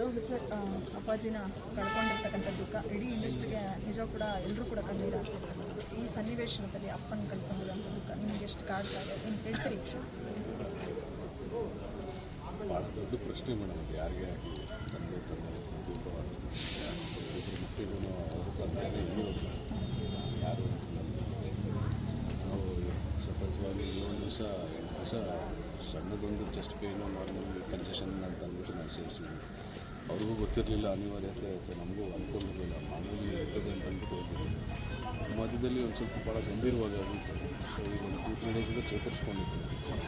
Rohit sir ಅಪ್ಪಾಜಿನ ಕಳ್ಕೊಂಡಿರ್ತಕ್ಕಂಥ ದುಃಖ, ಇಡೀ ಇಂಡಸ್ಟ್ರಿಗೆ ನಿಜ ಕೂಡ ಎಲ್ಲರೂ ಕೂಡ ಕಣ್ಣೀರು ಈ ಸನ್ನಿವೇಶನದಲ್ಲಿ ಅಪ್ಪನ ಕಳ್ಕೊಂಡಿರುವಂಥ ದುಃಖ, ನಿಮ್ಗೆ ಎಷ್ಟು ಕಾಡ್ತಾ ಇದೆ? ಏನು ಹೇಳ್ತೀರಿ ಭಾಳ ದೊಡ್ಡ ಪ್ರಶ್ನೆ ಮೇಡಮ್, ಅದು ಯಾರಿಗೆ ಆಗಲಿ, ತಂದೆ ತಂದೆ ಪ್ರತಿಯೊಬ್ಬ ಇಬ್ಬರು ಮಕ್ಕಳಿಗೂ ಅವ್ರ ಯಾರು? ನಾವು ಸತತವಾಗಿ ಏಳು ದಿವಸ ಎಂಟು ದಿವಸ ಸಣ್ಣದೊಂದು ಚೆಸ್ಟ್ ಪೇನು ನಾರ್ಮಲ್ ಕನ್ಸೆಷನ್ ಅಂತ ಅಂದ್ಬಿಟ್ಟು ನಾನು ಸೇರಿಸಿದ್ವಿ ಅವ್ರಿಗೂ ಗೊತ್ತಿರಲಿಲ್ಲ ಅನಿವಾರ್ಯತೆ ಆಯಿತು, ನಮಗೂ ಅಂದ್ಕೊಂಡಿರಲಿಲ್ಲ ಮಾಮೂಲಿ ಇರ್ತದೆ ಅಂತ ಅಂದ್ಬಿಟ್ಟು ಮಧ್ಯದಲ್ಲಿ ಒಂದು ಸ್ವಲ್ಪ ಭಾಳ ಗಂಭೀರವಾಗಿ ಆಗಿತ್ತು. ಸೊ ಈಗ ಒಂದು ಟೂ ತ್ರೀ ಡೇಸಿಂದ ಚೇತರಿಸ್ಕೊಂಡಿದ್ವಿ ಸೊ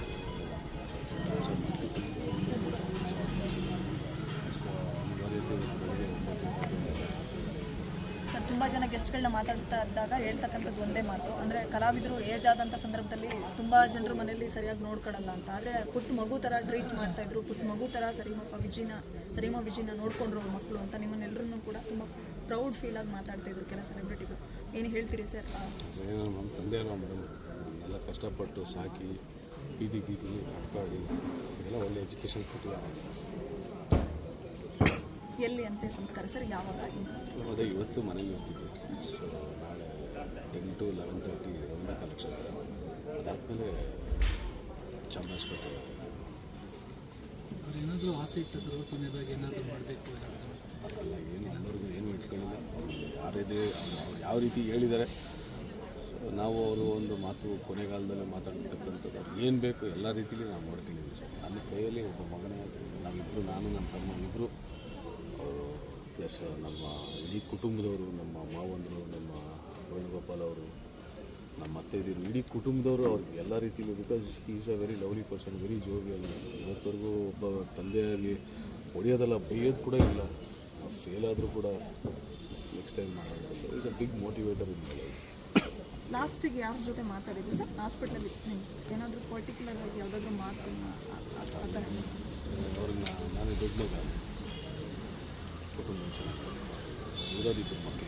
ತುಂಬ ಜನ ಗೆಸ್ಟ್ಗಳನ್ನ ಮಾತಾಡಿಸ್ತಾ ಇದ್ದಾಗ ಹೇಳ್ತಕ್ಕಂಥದ್ದು ಒಂದೇ ಮಾತು. ಅಂದರೆ ಕಲಾವಿದರು ಏಜ್ ಆದಂಥ ಸಂದರ್ಭದಲ್ಲಿ ತುಂಬ ಜನರು ಮನೆಯಲ್ಲಿ ಸರಿಯಾಗಿ ನೋಡ್ಕೊಳಲ್ಲ ಅಂತ. ಆದರೆ ಪುಟ್ಟ ಮಗು ಥರ ಟ್ರೀಟ್ ಮಾಡ್ತಾಯಿದ್ರು ಪುಟ್ಟ ಮಗು ಥರ ಸರಿಮಪ್ಪ ವಿಜಿನ ಸರಿಮ ವಿಜಿನ ನೋಡ್ಕೊಂಡ್ರು ಮಕ್ಕಳು ಅಂತ ನಿಮ್ಮನ್ನೆಲ್ಲರೂ ಕೂಡ ತುಂಬ ಪ್ರೌಡ್ ಫೀಲಾಗಿ ಮಾತಾಡ್ತಾಯಿದ್ರು ಕೆಲ ಸೆಲೆಬ್ರಿಟಿಗಳು ಏನು ಹೇಳ್ತೀರಿ ಸರ್ ನಮ್ಮ ತಂದೆ ಎಲ್ಲ ಕಷ್ಟಪಟ್ಟು ಸಾಕಿ, ಬೀದಿ ಬೀದಿ ಇದೆಲ್ಲ ಒಳ್ಳೆ ಎಜುಕೇಷನ್ ಕೊಟ್ಟಿದ್ದಾರೆ. ಎಲ್ಲಿ ಅಂತೆ ಸಂಸ್ಕಾರ? ಸರ್ ಯಾವಾಗ? ಅದೇ ಇವತ್ತು ಮನೆಗೆ ಹೋಗ್ತಿದ್ವಿ ಸೊ ನಾಳೆ ten to eleven thirty Ranganatha collection ಅದಾದಮೇಲೆ ಚಾಮರಾಜಪೇಟೆ ಅವ್ರು ಏನಾದರೂ ಆಸೆ ಇತ್ತು ಸರ್ ಕೊನೆಯದಾಗಿ ಏನಾದರೂ ಮಾಡಬೇಕು ಅಲ್ಲ ಏನು ಎಲ್ಲರಿಗೂ ಏನು ಇಟ್ಕೊಳ್ಳಿಲ್ಲ. ಯಾರಿದೆ ಅವ್ರು ಯಾವ ರೀತಿ ಹೇಳಿದ್ದಾರೆ. ನಾವು ಅವರು ಒಂದು ಮಾತು ಕೊನೆಗಾಲದಲ್ಲಿ ಮಾತಾಡ್ತಕ್ಕಂಥದ್ದು ಅವ್ರಿಗೆ ಏನು ಬೇಕು ಎಲ್ಲ ರೀತಿಲಿ ನಾವು ಮಾಡ್ಕೊಂಡಿದ್ದೀವಿ ಸರ್. ನನ್ನ ಕೈಯಲ್ಲಿ ಒಬ್ಬ ಮಗನೇ ನಾವಿಬ್ಬರು ನಾನು ನನ್ನ ತಮ್ಮ ಇಬ್ಬರು ಪ್ಲಸ್ ನಮ್ಮ ಇಡೀ ಕುಟುಂಬದವರು ನಮ್ಮ ಮಾವಂದರು ನಮ್ಮ ವೇಣುಗೋಪಾಲ್ ಅವರು ನಮ್ಮ ಅತ್ತೆ ಇದ್ದೀರು ಇಡೀ ಕುಟುಂಬದವರು ಅವ್ರಿಗೆ ಎಲ್ಲ ರೀತಿಯಲ್ಲೂ because is a very lovely person very jovial ಇವತ್ತವರೆಗೂ ಒಬ್ಬ ತಂದೆಯಾಗಿ ಹೊಡೆಯೋದಲ್ಲ ಬೈಯೋದು ಕೂಡ ಇಲ್ಲ. ಫೇಲ್ ಆದರೂ ಕೂಡ ನೆಕ್ಸ್ಟ್ ಟೈಮ್ ಮಾಡೋದು it's a big motivator in my life ಲಾಸ್ಟಿಗೆ ಯಾರ ಜೊತೆ ಮಾತಾಡಿದ್ದು ಸರ್? ಹಾಸ್ಪಿಟ್ಲಲ್ಲಿ ಏನಾದರೂ ಪರ್ಟಿಕ್ಯುಲರ್ ಆಗಿ ಯಾವುದಾದ್ರೂ ಮಾತನ್ನು ಆ- ಥರ? ಅವ್ರಿಗೆ ನಾನೇ ದೊಡ್ಡ మంచిది ఊరది ఇప్పుడు మాకు